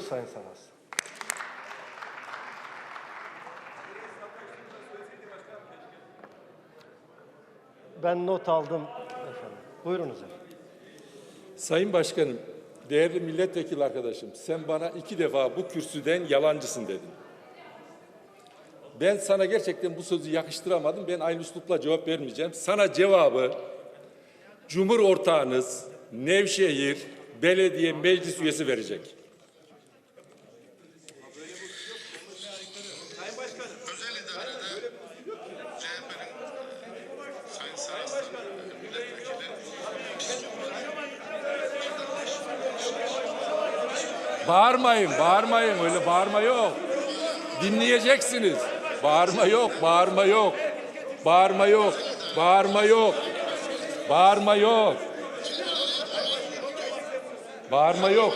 ediyoruz Sayın Saras. Ben not aldım efendim. Buyurunuz efendim. Sayın Başkanım, değerli milletvekili arkadaşım, sen bana iki defa bu kürsüden yalancısın dedin. Ben sana gerçekten bu sözü yakıştıramadım. Ben aynı üslupla cevap vermeyeceğim. Sana cevabı Cumhur ortağınız Nevşehir Belediye Meclis üyesi verecek. Bağırmayın, bağırmayın. Öyle bağırma yok. Dinleyeceksiniz. Bağırma yok, bağırma yok. Bağırma yok, bağırma yok. Bağırma yok. Bağırma yok.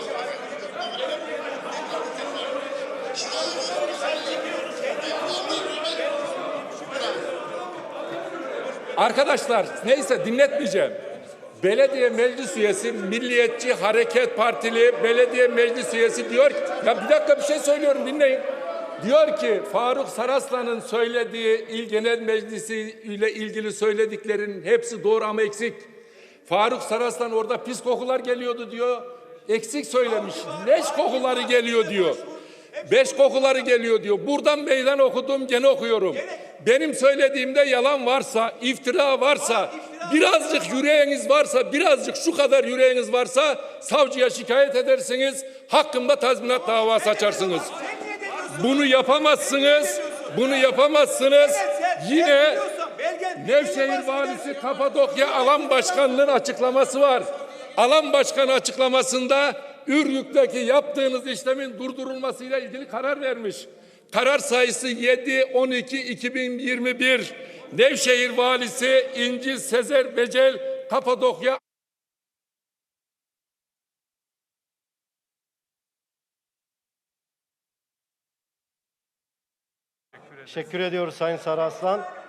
Arkadaşlar neyse dinletmeyeceğim. Belediye meclis üyesi Milliyetçi Hareket Partili belediye meclis üyesi diyor ki ya bir dakika bir şey söylüyorum dinleyin. Diyor ki Faruk Saraslan'ın söylediği İl Genel Meclisi ile ilgili söylediklerinin hepsi doğru ama eksik. Faruk Saraslan orada pis kokular geliyordu diyor. Eksik söylemiş. Leş kokuları geliyor diyor. Beş kokuları geliyor diyor. Buradan meydan okudum gene okuyorum. Benim söylediğimde yalan varsa, iftira varsa, birazcık yüreğiniz varsa, birazcık şu kadar yüreğiniz varsa savcıya şikayet edersiniz. Hakkımda tazminat davası açarsınız. Bunu yapamazsınız. Bunu yapamazsınız. Yine Nevşehir Valisi Kapadokya Alan Başkanlığı'nın açıklaması var. Alan Başkanı açıklamasında Ürgük'teki yaptığınız işlemin durdurulmasıyla ilgili karar vermiş. Karar sayısı 7-12-2021. Nevşehir Valisi İnci Sezer Becel Kapadokya Teşekkür ediyoruz Sayın Saraslan.